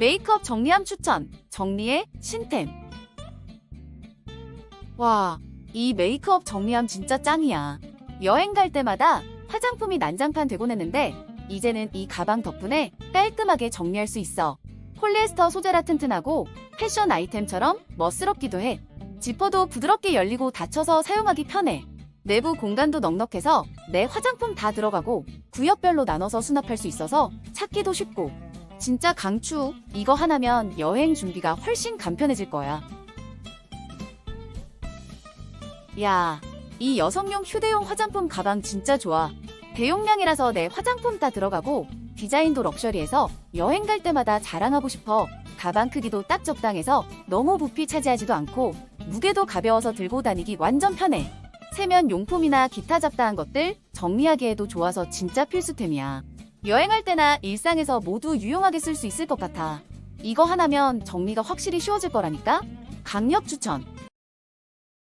메이크업 정리함 추천. 정리의 신템. 와, 이 메이크업 정리함 진짜 짱이야. 여행 갈 때마다 화장품이 난장판 되곤 했는데 이제는 이 가방 덕분에 깔끔하게 정리할 수 있어. 폴리에스터 소재라 튼튼하고 패션 아이템처럼 멋스럽기도 해. 지퍼도 부드럽게 열리고 닫혀서 사용하기 편해. 내부 공간도 넉넉해서 내 화장품 다 들어가고 구역별로 나눠서 수납할 수 있어서 찾기도 쉽고 진짜 강추. 이거 하나면 여행 준비가 훨씬 간편해질 거야. 야, 이 여성용 휴대용 화장품 가방 진짜 좋아. 대용량이라서 내 화장품 다 들어가고 디자인도 럭셔리해서 여행 갈 때마다 자랑하고 싶어. 가방 크기도 딱 적당해서 너무 부피 차지하지도 않고 무게도 가벼워서 들고 다니기 완전 편해. 세면 용품이나 기타 잡다한 것들 정리하기에도 좋아서 진짜 필수템이야. 여행할 때나 일상에서 모두 유용하게 쓸 수 있을 것 같아. 이거 하나면 정리가 확실히 쉬워질 거라니까? 강력 추천!